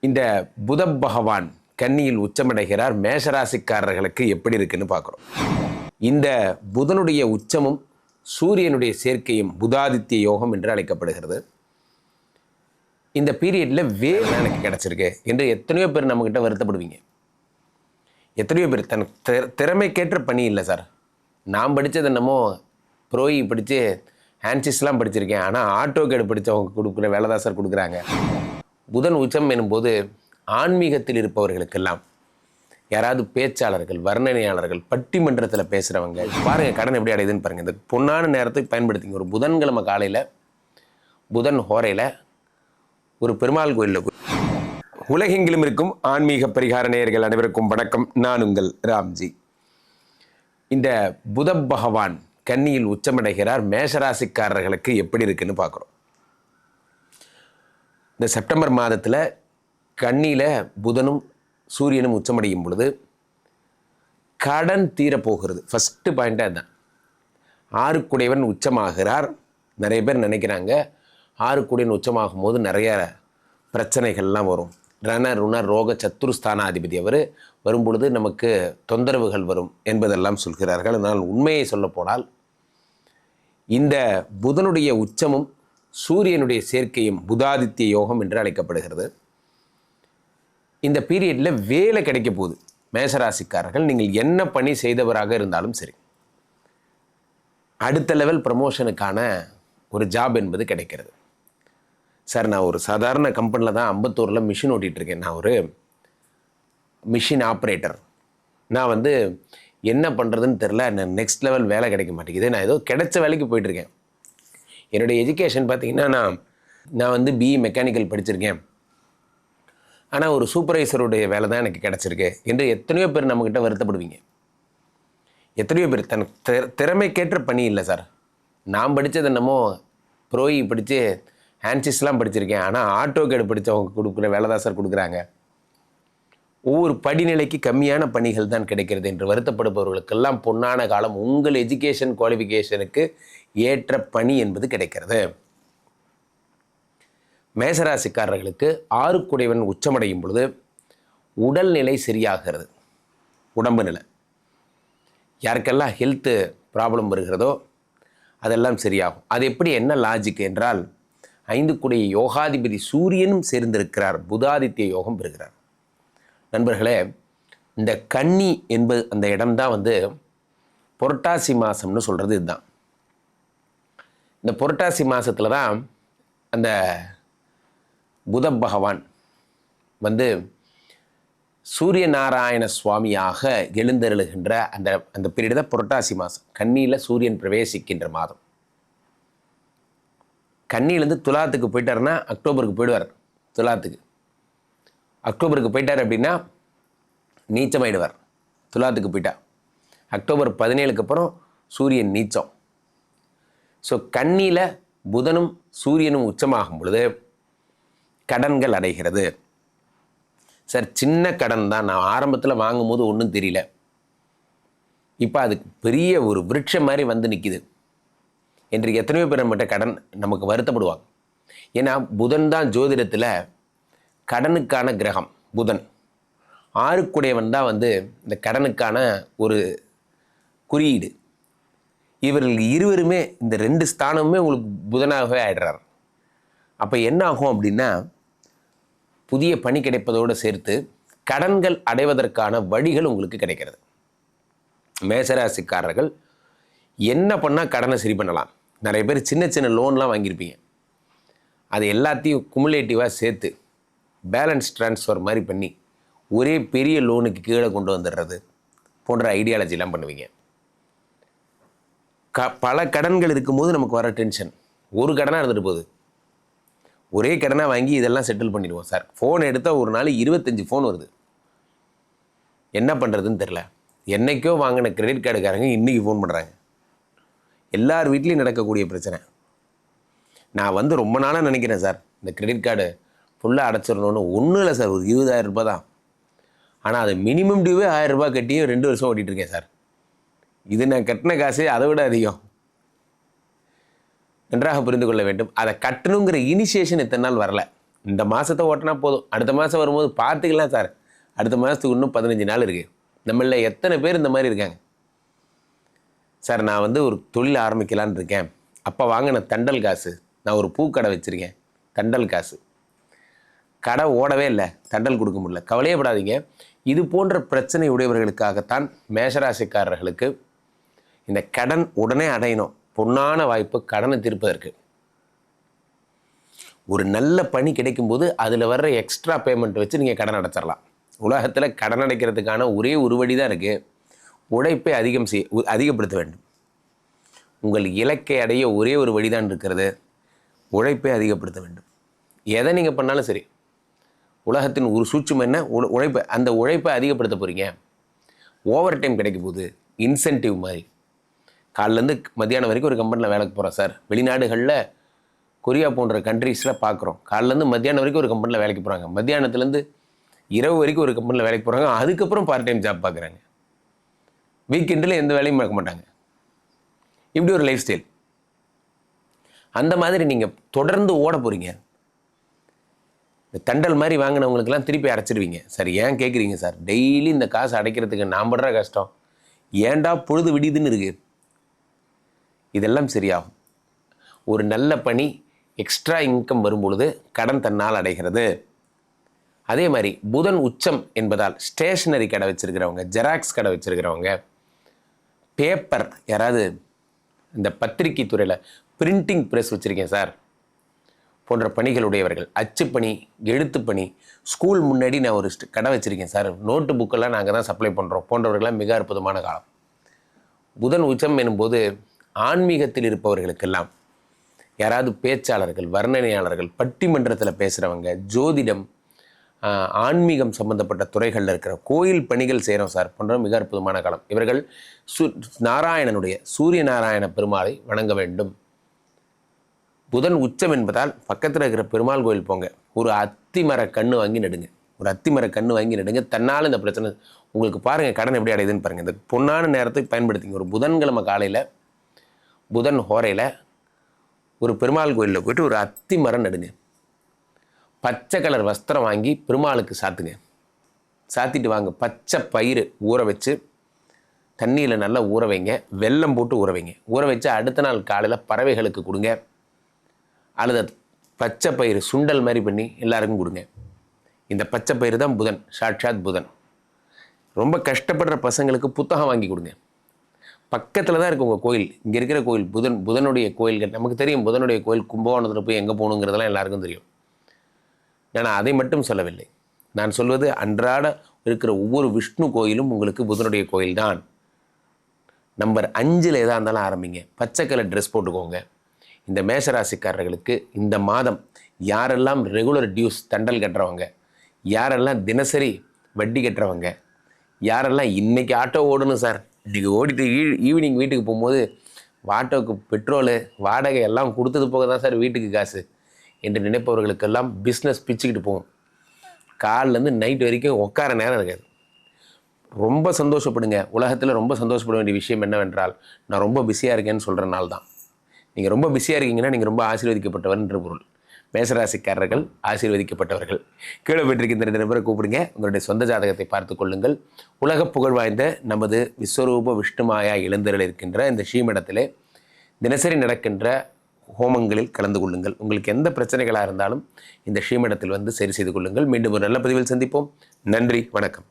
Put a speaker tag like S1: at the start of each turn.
S1: இந்த புத பகவான் கன்னியில் உச்சமடைகிறார். மேஷராசிக்காரர்களுக்கு எப்படி இருக்குன்னு பார்க்குறோம். இந்த புதனுடைய உச்சமும் சூரியனுடைய சேர்க்கையும் புதாதித்ய யோகம் என்று அழைக்கப்படுகிறது. இந்த பீரியடில் வேலை எனக்கு கிடச்சிருக்கு என்று எத்தனையோ பேர் நம்மக்கிட்ட வருத்தப்படுவீங்க. எத்தனையோ பேர் தன் திற- திறமைக்கேற்ற பணி இல்லை சார். நான் படித்தது என்னமோ ப்ரோயி படித்து ஹேண்ட்சிஸ்லாம் படிச்சிருக்கேன். ஆனால் ஆட்டோ கேடு படித்தவங்க கொடுக்குற வேலை தான் சார் கொடுக்குறாங்க. புதன் உச்சம் எனும்போது ஆன்மீகத்தில் இருப்பவர்களுக்கெல்லாம் யாராவது பேச்சாளர்கள் வர்ணனையாளர்கள் பட்டிமன்றத்தில் பேசுகிறவங்க பாருங்கள் கடன் எப்படி அடையுதுன்னு பாருங்கள் இந்த பொன்னான நேரத்தை பயன்படுத்திங்க. ஒரு புதன்கிழமை காலையில் புதன் ஹோரையில் ஒரு பெருமாள் கோயிலில் உலகெங்கிலும் இருக்கும் ஆன்மீக பரிகார நேயர்கள் அனைவருக்கும் வணக்கம். நான் உங்கள் ராம்ஜி. இந்த புத பகவான் கன்னியில் உச்சமடைகிறார். மேஷராசிக்காரர்களுக்கு எப்படி இருக்குன்னு பார்க்குறோம். இந்த செப்டம்பர் மாதத்தில் கண்ணியில் புதனும் சூரியனும் உச்சமடையும் பொழுது கடன் தீரப்போகிறது. ஃபஸ்ட்டு பாயிண்ட்டாக அதுதான். ஆறுக்குடையவன் உச்சமாகிறார். நிறைய பேர் நினைக்கிறாங்க ஆறுக்குடையவன் உச்சமாகும் போது நிறைய பிரச்சனைகள்லாம் வரும். ரண ருண ரோக சத்துருஸ்தானாதிபதி அவர் வரும்பொழுது நமக்கு தொந்தரவுகள் வரும் என்பதெல்லாம் சொல்கிறார்கள். அதனால் உண்மையை சொல்லப்போனால் இந்த புதனுடைய உச்சமும் சூரியனுடைய சேர்க்கையும் புதாதித்ய யோகம் என்று அழைக்கப்படுகிறது. இந்த பீரியடில் வேலை கிடைக்க போகுது. மேசராசிக்காரர்கள் நீங்கள் என்ன பணி செய்தவராக இருந்தாலும் சரி. அடுத்த லெவல் ப்ரமோஷனுக்கான ஒரு ஜாப் என்பது கிடைக்கிறது. சார் நான் ஒரு சாதாரண கம்பெனியில் தான் அம்பத்தூரில் மிஷின் ஓட்டிகிட்டு இருக்கேன் நான் ஒரு மிஷின் ஆப்ரேட்டர் நான் வந்து என்ன பண்ணுறதுன்னு தெரில நான் நெக்ஸ்ட் லெவல் வேலை கிடைக்க மாட்டேங்குது. நான் ஏதோ கிடைச்ச வேலைக்கு போயிட்டுருக்கேன். என்னுடைய எஜுகேஷன் பார்த்தீங்கன்னா நான் நான் வந்து பிஇ மெக்கானிக்கல் படிச்சிருக்கேன். ஆனால் ஒரு சூப்பர்வைசருடைய வேலை தான் எனக்கு கிடச்சிருக்கு என்று எத்தனையோ பேர் நம்மக்கிட்ட வருத்தப்படுவீங்க. எத்தனையோ பேர் தன் திறமைக்கேற்ற பணி இல்லை சார் நான் படித்தது என்னமோ ப்ரோயி e படித்து ஹேண்ட்சிஸ்லாம் படிச்சிருக்கேன். ஆனால் ஆட்டோ கேடு படித்தவங்க கொடுக்குற வேலை தான் சார் கொடுக்குறாங்க. ஒவ்வொரு படிநிலைக்கு கம்மியான பணிகள் தான் கிடைக்கிறது என்று வருத்தப்படுபவர்களுக்கெல்லாம் பொன்னான காலம் உங்கள் எஜுகேஷன் குவாலிஃபிகேஷனுக்கு ஏற்ற பணி என்பது கிடைக்கிறது. மேசராசிக்காரர்களுக்கு ஆறுக்குடையவன் உச்சமடையும் பொழுது உடல்நிலை சரியாகிறது. உடம்பு நிலை. யாருக்கெல்லாம் ஹெல்த்து ப்ராப்ளம் வருகிறதோ அதெல்லாம் சரியாகும். அது எப்படி என்ன லாஜிக் என்றால் ஐந்து குடைய யோகாதிபதி சூரியனும் சேர்ந்திருக்கிறார். புதாதித்ய யோகம் பெறுகிறார். நண்பர்களே இந்த கன்னி என்பது அந்த இடம்தான் வந்து புரட்டாசி மாதம்னு சொல்கிறது இதுதான். இந்த புரட்டாசி மாதத்தில் தான் அந்த புத பகவான் வந்து சூரிய நாராயண சுவாமியாக எழுந்தருளுகின்ற அந்த அந்த பீரியட் தான் புரட்டாசி மாதம் கண்ணியில் சூரியன் பிரவேசிக்கின்ற மாதம். கண்ணியிலேருந்து துலாத்துக்கு போயிட்டாருன்னா அக்டோபருக்கு போயிடுவார் துலாத்துக்கு. அக்டோபருக்கு போயிட்டார் அப்படின்னா நீச்சமாயிடுவார். துலாத்துக்கு போயிட்டா. அக்டோபர் பதினேழுக்கு அப்புறம் சூரியன் நீச்சம். ஸோ கண்ணியில் புதனும் சூரியனும் உச்சமாகும் பொழுது கடன்கள் அடைகிறது. சார் சின்ன கடன் தான். நான் ஆரம்பத்தில் வாங்கும்போது ஒன்றும் தெரியல. இப்போ அது பெரிய ஒரு விருட்சம் மாதிரி வந்து நிற்கிது இன்றைக்கு எத்தனையோ பேர் நம்மகிட்ட கடன் நமக்கு வருத்தப்படுவாங்க. ஏன்னா புதன் தான் ஜோதிடத்தில் கடனுக்கான கிரகம் புதன். ஆறுக்குடையவன் தான் வந்து இந்த கடனுக்கான ஒரு குறியீடு. இவர்கள் இருவருமே இந்த ரெண்டு ஸ்தானமுமே உங்களுக்கு புதனாகவே ஆயிடுறார். அப்போ என்ன ஆகும் அப்படின்னா புதிய பணி கிடைப்பதோடு சேர்த்து கடன்கள் அடைவதற்கான வழிகள் உங்களுக்கு கிடைக்கிறது. மேசராசிக்காரர்கள் என்ன பண்ணால் கடனை சரி பண்ணலாம்? நிறைய பேர் சின்ன சின்ன லோன்லாம் வாங்கியிருப்பீங்க. அது எல்லாத்தையும் குமுலேட்டிவாக சேர்த்து பேலன்ஸ் ட்ரான்ஸ்ஃபர் மாதிரி பண்ணி ஒரே பெரிய லோனுக்கு கீழே கொண்டு வந்துடுறது போன்ற ஐடியாலஜிலாம் பண்ணுவீங்க. க பல கடன்கள் இருக்கும்போது நமக்கு வர டென்ஷன். ஒரு கடனாக இருந்துட்டு போகுது. ஒரே கடனாக வாங்கி இதெல்லாம் செட்டில் பண்ணிடுவோம் சார். ஃபோன் எடுத்தால் ஒரு நாள் இருபத்தஞ்சி ஃபோன் வருது. என்ன பண்ணுறதுன்னு தெரில என்னைக்கோ வாங்கின கிரெடிட் கார்டுக்காரங்க இன்றைக்கி ஃபோன் பண்ணுறாங்க எல்லார் வீட்லேயும் நடக்கக்கூடிய பிரச்சனை. நான் வந்து ரொம்ப நாளாக நினைக்கிறேன் சார். இந்த கிரெடிட் கார்டு ஃபுல்லாக அடைச்சிடணும்னு ஒன்றும் இல்லை சார் ஒரு இருபதாயிரம் ரூபாய் தான். ஆனால் அது மினிமம் டியூவே ஆயிரம் ரூபாய் கட்டியும் ரெண்டு வருஷம் ஓட்டிகிட்ருக்கேன் சார். இது நான் கட்டின காசு அதை விட அதிகம். நன்றாக புரிந்து கொள்ள வேண்டும். அதை கட்டணுங்கிற இனிஷியேஷன் இத்தனை நாள் வரல. இந்த மாதத்தை ஓட்டினா போதும். அடுத்த மாதம் வரும்போது பார்த்துக்கலாம் சார். அடுத்த மாதத்துக்கு இன்னும் பதினஞ்சு நாள் இருக்குது நம்மளில் எத்தனை பேர் இந்த மாதிரி இருக்காங்க? சார் நான் வந்து ஒரு தொழில் ஆரம்பிக்கலான்னு இருக்கேன். அப்போ வாங்கின தண்டல் காசு நான் ஒரு பூக்கடை வச்சுருக்கேன். தண்டல் காசு. கடை ஓடவே இல்லை தண்டல் கொடுக்க முடியல. கவலையப்படாதீங்க இது போன்ற பிரச்சனை உடையவர்களுக்காகத்தான் மேஷராசிக்காரர்களுக்கு இந்த கடன் உடனே அடையணும். பொன்னான வாய்ப்பு கடனை தீர்ப்பதற்கு. ஒரு நல்ல பணி கிடைக்கும்போது அதில் வர்ற எக்ஸ்ட்ரா பேமெண்ட் வச்சு நீங்கள் கடன் அடைச்சிடலாம் உலகத்தில் கடன் அடைக்கிறதுக்கான ஒரே ஒரு வழி தான் இருக்குது உழைப்பை அதிகம் செய் உ- அதிகப்படுத்த வேண்டும். உங்கள் இலக்கை அடைய ஒரே ஒரு வழிதான் இருக்கிறது. உழைப்பை அதிகப்படுத்த வேண்டும். எதை நீங்கள் பண்ணாலும் சரி உலகத்தின் ஒரு சூட்சம் என்ன? உழ- உழைப்பை அந்த உழைப்பை அதிகப்படுத்த போகிறீங்க ஓவர் டைம் கிடைக்க போகுது. இன்சென்டிவ் மாதிரி. காலிலேருந்து மத்தியானம் வரைக்கும் ஒரு கம்பெனியில் வேலைக்கு போகிறோம் சார் வெளிநாடுகளில் கொரியா போன்ற கண்ட்ரீஸில் பார்க்குறோம் காலிலேருந்து மத்தியானம் வரைக்கும் ஒரு கம்பெனியில் வேலைக்கு போகிறாங்க மத்தியானத்துலேருந்து இரவு வரைக்கும் ஒரு கம்பெனியில் வேலைக்கு போகிறாங்க அதுக்கப்புறம் பார்ட் டைம் ஜாப் பார்க்குறாங்க வீக்கெண்டில் எந்த வேலையும் பார்க்க மாட்டாங்க. இப்படி ஒரு லைஃப் ஸ்டைல் அந்த மாதிரி நீங்கள் தொடர்ந்து ஓட போகிறீங்க இந்த தண்டல் மாதிரி வாங்கினவங்களுக்கெல்லாம் திருப்பி அடைச்சிடுவீங்க. சார் ஏன் கேட்குறீங்க சார்? டெய்லி இந்த காசு அடைக்கிறதுக்கு நான் படுற கஷ்டம். ஏன்டா பொழுது விடியுதுன்னு இருக்கு? இதெல்லாம் சரியாகும். ஒரு நல்ல பணி எக்ஸ்ட்ரா இன்கம் வரும்பொழுது கடன் தன்னால் அடைகிறது. அதே மாதிரி புதன் உச்சம் என்பதால் ஸ்டேஷனரி கடை வச்சுருக்கிறவங்க ஜெராக்ஸ் கடை வச்சுருக்கிறவங்க பேப்பர் யாராவது இந்த பத்திரிகை துறையில் பிரிண்டிங் ப்ரெஸ் வச்சுருக்கேன் சார். போன்ற பணிகளுடையவர்கள். அச்சுப்பணி எழுத்துப்பணி ஸ்கூல் முன்னாடி நான் ஒரு கடை வச்சுருக்கேன் சார். நோட்டு புக்கெல்லாம் நாங்கள் தான் சப்ளை பண்ணுறோம் போன்றவர்கள்லாம் மிக அற்புதமான காலம். புதன் உச்சம் எனும்போது ஆன்மீகத்தில் இருப்பவர்களுக்கெல்லாம் யாராவது பேச்சாளர்கள் வர்ணனையாளர்கள் பட்டிமன்றத்தில் பேசுகிறவங்க ஜோதிடம் ஆன்மீகம் சம்பந்தப்பட்ட துறைகளில் இருக்கிற கோயில் பணிகள் செய்கிறோம் சார். போன்ற மிக அற்புதமான காலம். இவர்கள் சு நாராயணனுடைய சூரிய நாராயண பெருமாளை வணங்க வேண்டும். புதன் உச்சம் என்பதால் பக்கத்தில் இருக்கிற பெருமாள் கோயில் போங்க. ஒரு அத்திமர கண்ணு கன்று வாங்கி நடுங்க. ஒரு அத்தி மர கன்று வாங்கி நடுங்க. தன்னால் இந்த பிரச்சனை உங்களுக்கு பாருங்கள் கடன் எப்படி அடையுதுன்னு பாருங்கள் இந்த பொன்னான நேரத்தை பயன்படுத்திங்க. ஒரு புதன்கிழமை காலையில் புதன் ஹோரையில் ஒரு பெருமாள் கோயிலில் போயிட்டு ஒரு அத்திமரம் நடுங்க. பச்சை கலர் வஸ்திரம் வாங்கி பெருமாளுக்கு சாத்துங்க. சாத்திட்டு வாங்க. பச்சை பயிறு ஊற வச்சு தண்ணியில் நல்லா ஊற வைங்க. வெல்லம் போட்டு ஊற வைங்க. ஊற வச்சு அடுத்த நாள் காலையில் பறவைகளுக்கு கொடுங்க. அல்லது பச்சை பயிறு சுண்டல் மாதிரி பண்ணி எல்லாருக்கும் கொடுங்க. இந்த பச்சை பயிறு தான் புதன் சாட்சாத் புதன். ரொம்ப கஷ்டப்படுற பசங்களுக்கு புத்தகம் வாங்கி கொடுங்க. பக்கத்தில் தான் இருக்குது உங்கள் கோயில். இங்கே இருக்கிற கோயில் புதன் புதனுடைய கோயில்கள். நமக்கு தெரியும் புதனுடைய கோயில் கும்பகோணத்தில் போய் எங்கே போகணுங்கிறதெல்லாம் எல்லாருக்கும் தெரியும். நான் அதை மட்டும் சொல்லவில்லை. நான் சொல்வது அன்றாட இருக்கிற ஒவ்வொரு விஷ்ணு கோயிலும் உங்களுக்கு புதனுடைய கோயில் தான் நம்பர் அஞ்சில் எதாக இருந்தாலும் ஆரம்பிங்க. பச்சை கலர் ட்ரெஸ் போட்டுக்கோங்க. இந்த மேஷராசிக்காரர்களுக்கு இந்த மாதம் யாரெல்லாம் ரெகுலர் டியூஸ் தண்டல் கட்டுறவங்க யாரெல்லாம் தினசரி வட்டி கட்டுறவங்க யாரெல்லாம் இன்றைக்கி ஆட்டோ ஓடணும் சார் இன்றைக்கி ஓடிட்டு ஈ- ஈவினிங் வீட்டுக்கு போகும்போது ஆட்டோவுக்கு பெட்ரோலு வாடகை எல்லாம் கொடுத்தது போக தான் சார் வீட்டுக்கு காசு என்று நினைப்பவர்களுக்கெல்லாம் பிஸ்னஸ் பிச்சுக்கிட்டு போகும். காலிலேருந்து நைட் வரைக்கும் உட்கார நேரம் இருக்காது. ரொம்ப சந்தோஷப்படுங்க. உலகத்தில் ரொம்ப சந்தோஷப்பட வேண்டிய விஷயம் என்னவென்றால் நான் ரொம்ப பிஸியாக இருக்கேன்னு சொல்கிற நாள் தான் நீங்கள் ரொம்ப பிஸியாக இருக்கீங்கன்னா நீங்கள் ரொம்ப ஆசீர்வதிக்கப்பட்டவர்ன்ற பொருள். மேசராசிக்காரர்கள் ஆசீர்வதிக்கப்பட்டவர்கள். கீழே பெற்றிருக்கின்ற இந்த நபரை கூப்பிடுங்க. உங்களுடைய சொந்த ஜாதகத்தை பார்த்து கொள்ளுங்கள். உலக புகழ் வாய்ந்த நமது விஸ்வரூப விஷ்ணுமாயா இளந்தரில் இருக்கின்ற இந்த ஸ்ரீமடத்திலே தினசரி நடக்கின்ற ஹோமங்களில் கலந்து கொள்ளுங்கள். உங்களுக்கு எந்த பிரச்சனைகளாக இருந்தாலும் இந்த ஸ்ரீமடத்தில் வந்து சரி செய்து கொள்ளுங்கள். மீண்டும் ஒரு நல்ல பதிவில் சந்திப்போம். நன்றி. வணக்கம்.